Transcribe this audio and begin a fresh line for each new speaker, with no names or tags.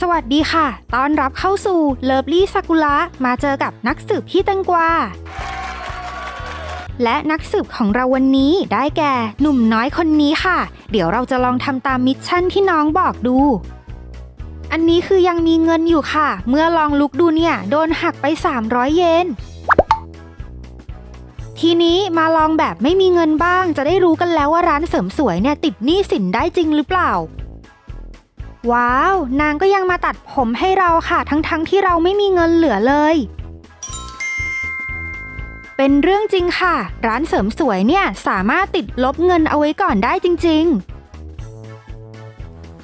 สวัสดีค่ะ ต้อนรับเข้าสู่เลิฟลี่ซากุระมาเจอกับนักสืบพี่ตังกวา และนักสืบของเราวันนี้ได้แก่หนุ่มน้อยคนนี้ค่ะ เดี๋ยวเราจะลองทำตามมิชชั่นที่น้องบอกดู อันนี้คือยังมีเงินอยู่ค่ะ เมื่อลองลุกดูเนี่ย โดนหักไป 300 เยน ทีนี้มาลองแบบไม่มีเงินบ้าง จะได้รู้กันแล้วว่าร้านเสริมสวยเนี่ยติดหนี้สินได้จริงหรือเปล่า ว้าว นางก็ยังมาตัดผมให้เราค่ะ ทั้งๆทที่เราไม่มีเงินเหลือเลย เป็นเรื่องจริงค่ะ ร้านเสริมสวยเนี่ยสามารถติดลบเงินเอาไว้ก่อนได้จริง ๆ